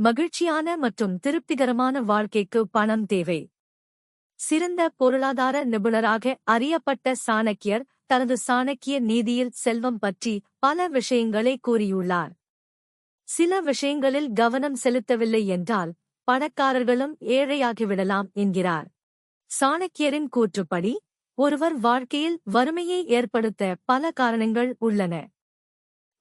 மகிழ்ச்சியான மற்றும் திருப்திகரமான வாழ்க்கைக்கு பணம் தேவை. சிறந்த பொருளாதார நிபுணராக அறியப்பட்ட சாணக்கியர் தனது சாணக்கிய நீதியில் செல்வம் பற்றி பல விஷயங்களை கூறியுள்ளார். சில விஷயங்களில் கவனம் செலுத்தவில்லை என்றால் பணக்காரர்களும் ஏழையாகிவிடலாம் என்கிறார். சாணக்கியரின் கூற்றுப்படி ஒருவர் வாழ்க்கையில் வறுமையை ஏற்படுத்த பல காரணங்கள் உள்ளன.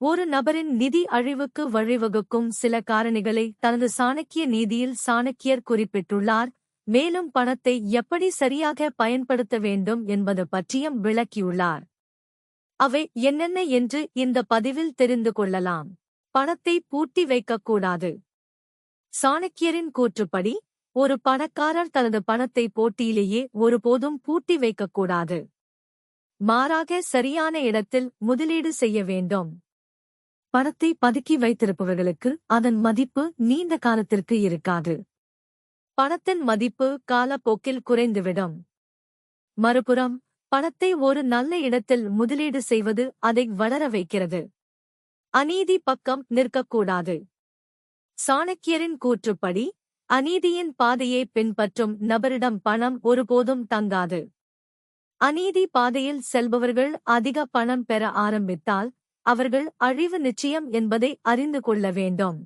ஒரு நபரின் நிதி அழிவுக்கு வழிவகுக்கும் சில காரணிகளை தனது சாணக்கிய நீதியில் சாணக்கியர் குறிப்பிட்டுள்ளார். மேலும் பணத்தை எப்படி சரியாக பயன்படுத்த வேண்டும் என்பது பற்றியும் விளக்கியுள்ளார். அவை என்னென்ன என்று இந்த பதிவில் தெரிந்து கொள்ளலாம். பணத்தை பூட்டி வைக்கக்கூடாது சாணக்கியரின் கூற்றுப்படி ஒரு பணக்காரர் தனது பணத்தை போட்டியிலேயே ஒருபோதும் பூட்டி வைக்கக்கூடாது மாறாக சரியான இடத்தில் முதலீடு செய்ய வேண்டும். பணத்தை பதுக்கி வைத்திருப்பவர்களுக்கு அதன் மதிப்பு நீண்ட காலத்திற்கு இருக்காது. பணத்தின் மதிப்பு காலப்போக்கில் குறைந்துவிடும். மறுபுறம் பணத்தை ஒரு நல்ல இடத்தில் முதலீடு செய்வது அதை வளர வைக்கிறது. அநீதி பக்கம் நிற்கக்கூடாது. சாணக்கியரின் கூற்றுப்படி அநீதியின் பாதையை பின்பற்றும் நபரிடம் பணம் ஒருபோதும் தங்காது. அநீதி பாதையில் செல்பவர்கள் அதிக பணம் பெற ஆரம்பித்தால் அவர்கள் அழிவு நிச்சயம் என்பதை அறிந்து கொள்ள வேண்டும்.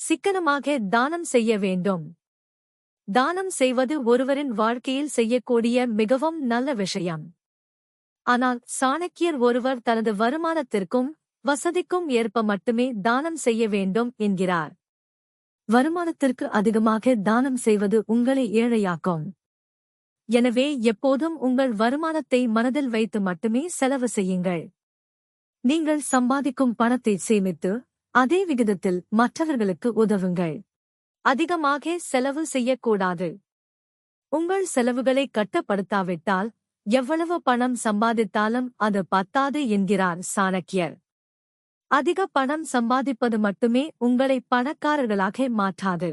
சிக்கனமாக தானம் செய்ய வேண்டும். தானம் செய்வது ஒருவரின் வாழ்க்கையில் செய்யக்கூடிய மிகவும் நல்ல விஷயம். ஆனால் சாணக்கியர் ஒருவர் தனது வருமானத்திற்கும் வசதிக்கும் ஏற்ப மட்டுமே தானம் செய்ய வேண்டும் என்கிறார். வருமானத்திற்கு அதிகமாக தானம் செய்வது உங்களை ஏழையாக்கும். எனவே எப்போதும் உங்கள் வருமானத்தை மனதில் வைத்து மட்டுமே செலவு செய்யுங்கள். நீங்கள் சம்பாதிக்கும் பணத்தை சேமித்து அதே விகிதத்தில் மற்றவர்களுக்கு உதவுங்கள். அதிகமாக செலவு செய்யக்கூடாது. உங்கள் செலவுகளை கட்டப்படுத்தாவிட்டால் எவ்வளவு பணம் சம்பாதித்தாலும் அது பத்தாது என்கிறார் சாணக்கியர். அதிக பணம் சம்பாதிப்பது மட்டுமே உங்களை பணக்காரர்களாக மாற்றாது.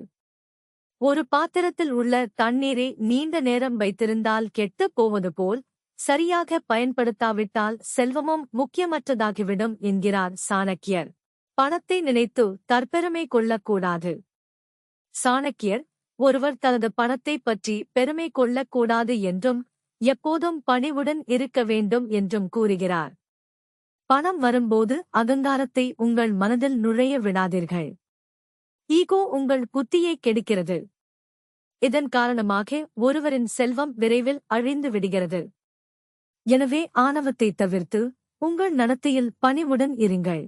ஒரு பாத்திரத்தில் உள்ள தண்ணீரை நீண்ட நேரம் வைத்திருந்தால் கெட்டுப் போவது போல் சரியாக பயன்படுத்தாவிட்டால் செல்வமும் முக்கியமற்றதாகிவிடும் என்கிறார் சாணக்கியர். பணத்தை நினைத்து தற்பெருமை கொள்ளக்கூடாது. சாணக்கியர் ஒருவர் தனது பணத்தை பற்றி பெருமை கொள்ளக்கூடாது என்றும் எப்போதும் பணிவுடன் இருக்க வேண்டும் என்றும் கூறுகிறார். பணம் வரும்போது அகங்காரத்தை உங்கள் மனதில் நுழைய விடாதீர்கள். ஈகோ உங்கள் புத்தியை கெடுக்கிறது. இதன் காரணமாக ஒருவரின் செல்வம் விரைவில் அழிந்து விடுகிறது. எனவே ஆணவத்தை தவிர்த்து உங்கள் நடத்தையில் பணிவுடன் இருங்கள்.